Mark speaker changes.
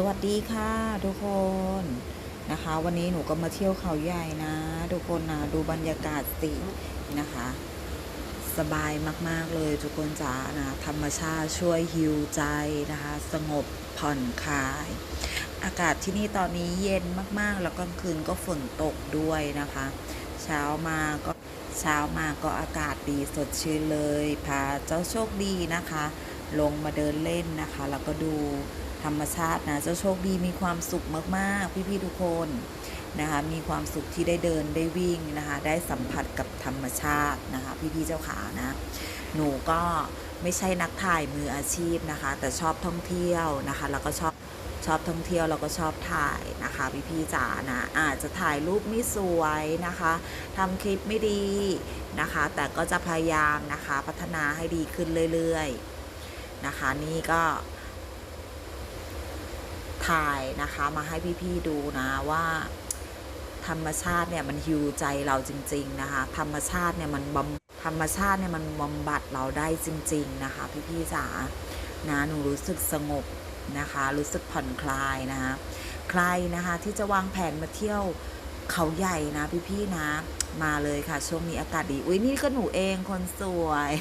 Speaker 1: สวัสดีค่ะทุกคนนะคะ วันนี้หนูก็มาเที่ยวเขาใหญ่นะ ทุกคนนะดูบรรยากาศสินะคะ สบายมาก ๆ เลยทุกคนจ๋านะธรรมชาติช่วยฮิวใจนะคะ สงบผ่อนคลาย อากาศที่นี่ตอนนี้เย็นมากๆ แล้วกลางคืนก็ฝนตกด้วยนะคะ เช้ามาก็เช้ามาก็อากาศดีสดชื่นเลยพาเจ้าโชคดีนะคะ ลงมาเดินเล่นนะคะ แล้วก็ดูธรรมชาตินะเจ้าโชคดีมีความสุขมากๆ พี่ๆทุกคนนะคะ มีความสุขที่ได้เดินได้วิ่งนะคะ ได้สัมผัสกับธรรมชาตินะคะ พี่ๆเจ้าขานะ หนูก็ไม่ใช่นักถ่ายมืออาชีพนะคะ แต่ชอบท่องเที่ยวนะคะ แล้วก็ชอบชอบท่องเที่ยวแล้วก็ชอบถ่ายนะคะพี่ๆจ๋านะอาจจะถ่ายรูปไม่สวยนะคะทำคลิปไม่ดีนะคะ แต่ก็จะพยายามนะคะ พัฒนาให้ดีขึ้นเรื่อยๆ นะคะ นี่ก็ ถ่ายนะคะมาให้พี่ๆดูนะว่า ธรรมชาติเนี่ยมันฮิวใจเราจริง ๆ นะคะ ธรรมชาติเนี่ยมันบำธรรมชาติเนี่ยมันบำบัดเราได้จริง ๆ นะคะ พี่ๆจ๋านะหนูรู้สึกสงบนะคะ รู้สึกผ่อนคลายนะคะใครนะคะที่จะวางแผนมาเที่ยวเขาใหญ่นะพี่ๆนะ มาเลยค่ะ ช่วงนี้อากาศดี อุ้ยนี่ก็หนูเองคนสวย